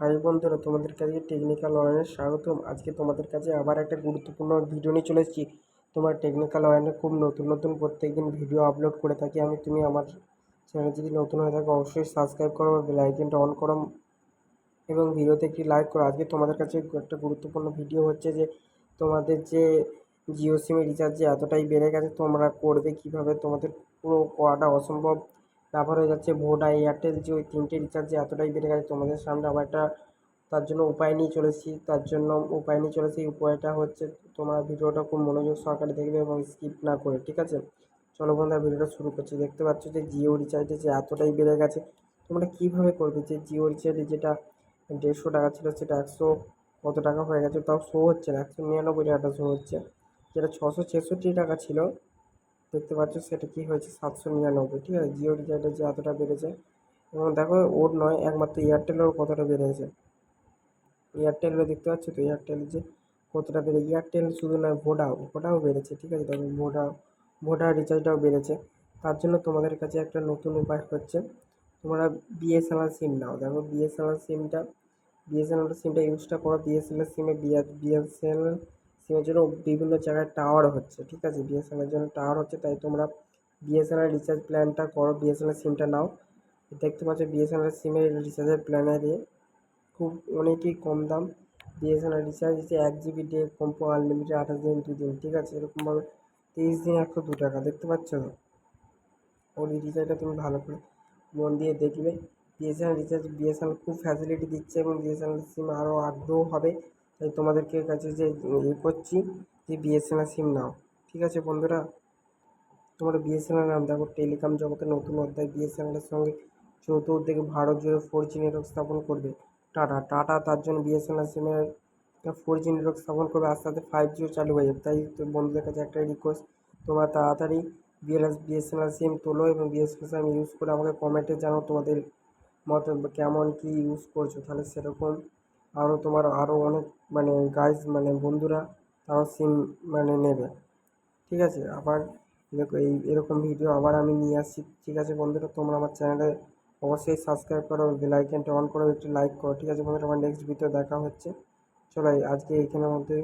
High বন্ধুরা তোমাদের কাছে টেকনিক্যাল ওয়ানে স্বাগতম। আজকে তোমাদের কাছে আবার একটা গুরুত্বপূর্ণ ভিডিও নিয়ে চলে এসেছি। তোমার টেকনিক্যাল ওয়ানে খুব নতুন নতুন প্রত্যেকদিন ভিডিও আপলোড করে থাকি আমি। তুমি আমার চ্যানেল যদি নতুন হয়ে থাকো, অবশ্যই সাবস্ক্রাইব করো বেল আইকনটা অন করো এবং ভিডিওতে একটি লাইক করো। আজকে তোমাদের কাছে একটা গুরুত্বপূর্ণ ভিডিও হচ্ছে যে, তোমাদের যে জিও সিমের রিচার্জ যে এতটাই বেড়ে গেছে, তোমরা করবে কীভাবে? তোমাদের পুরো করাটা অসম্ভব। ব্যবহার হয়ে যাচ্ছে। ভোডা এয়ারটেল যে ওই তিনটে রিচার্জ এতটাই বেড়ে গেছে তোমাদের সামনে আবার একটা তার জন্য উপায় নিয়ে চলেছি। তার জন্য উপায় নিয়ে চলেছি। উপায়টা হচ্ছে তোমরা ভিডিওটা খুব মনোযোগ সহকারে দেখবে এবং স্কিপ না করে, ঠিক আছে? চলো বন্ধুরা ভিডিওটা শুরু করছি। দেখতে পাচ্ছ যে জিও রিচার্জে যে এতটাই বেড়ে গেছে। তোমরা কীভাবে করবে? যে জিও রিচার্জে যেটা দেড়শো টাকা ছিল সেটা একশো কত টাকা হয়ে গেছে? তাও শো হচ্ছে না। একশো নিরানব্বই টাকাটা শো হচ্ছে। যেটা ছশো ছেষট্টি টাকা ছিল দেখতে পাচ্ছ সেটা কী হয়েছে, সাতশো নিরানব্বই, ঠিক আছে? জিও রিচার্জের যে এতটা বেড়েছে, এবং দেখো ওর নয়, একমাত্র এয়ারটেলেরও কতটা বেড়েছে? এয়ারটেলও দেখতে পাচ্ছ তো এয়ারটেলের যে কতটা বেড়ে এয়ারটেল শুধু নয় ভোডাও ভোডাও বেড়েছে, ঠিক আছে? দেখো ভোডা ভোডা রিচার্জটাও বেড়েছে। তার জন্য তোমাদের কাছে একটা নতুন উপায় হচ্ছে, তোমরা বিএসএনএল সিম নাও। দেখো বিএসএনএল সিমটা বিএসএনএল সিমটা ইউজটা করো বিএসএনএল সিমে বিএসএনএল সিমের জন্য বিভিন্ন জায়গায় টাওয়ার হচ্ছে, ঠিক আছে? বিএসএনএলের জন্য টাওয়ার হচ্ছে, তাই তোমরা বিএসএনএল রিচার্জ প্ল্যানটা করো বিএসএনএল সিমটা নাও। দেখতে পাচ্ছ বিএসএনএল সিমের রিচার্জের প্ল্যানের দিয়ে খুব অনেকই কম দাম। বিএসএনএল রিচার্জ হচ্ছে এক জিবি ডে কম্পো আনলিমিটেড আঠাশ দিন দিন, ঠিক আছে? এরকমভাবে তেইশ দিন একশো দু টাকা, দেখতে পাচ্ছ তো? ওর এই রিচার্জটা তুমি ভালো করে মন দিয়ে দেখবে। বিএসএনএল রিচার্জ বিএসএনএল খুব ফ্যাসিলিটি দিচ্ছে এবং বিএসএনএল সিম আরও আগ্রহ হবে। তাই তোমাদেরকে কাছে যে ইয়ে করছি যে বিএসএনএল সিম নাও। ঠিক আছে বন্ধুরা? তোমরা বিএসএনএল নাম দেখো টেলিকম জগতে নতুন অধ্যায় বিএসএনএলের সঙ্গে চৌথ উদ্যোগে ভারত জুড়ে ফোর জি নেটওয়ার্ক স্থাপন করবে। টাটা টাটা। তার জন্য বিএসএনএল সিমের ফোর জি নেটওয়ার্ক স্থাপন করবে। আস্তে আস্তে ফাইভ জিও চালু হয়ে যাবে। তাই বন্ধুদের কাছে একটাই রিকোয়েস্ট তোমরা তাড়াতাড়ি বিএলএস বিএসএনএল সিম তোলো এবং বিএসএনএল সিম ইউজ করে আমাকে কমেন্টে জানাও তোমাদের মত কেমন কী ইউজ করছ। তাহলে সেরকম আরও তোমার আরও অনেক মানে গাইজ মানে বন্ধুরা তারাও সিম মানে নেবে। ঠিক আছে? আবার এই এরকম ভিডিও আবার আমি নিয়ে আসছি। ঠিক আছে বন্ধুরা? তোমরা আমার চ্যানেলে অবশ্যই সাবস্ক্রাইব করো বেল আইকনটা অন করো, একটু লাইক করো। ঠিক আছে বন্ধুরা? আমার নেক্সট ভিডিও দেখা হচ্ছে। চলো আজকে এইখানের মধ্যে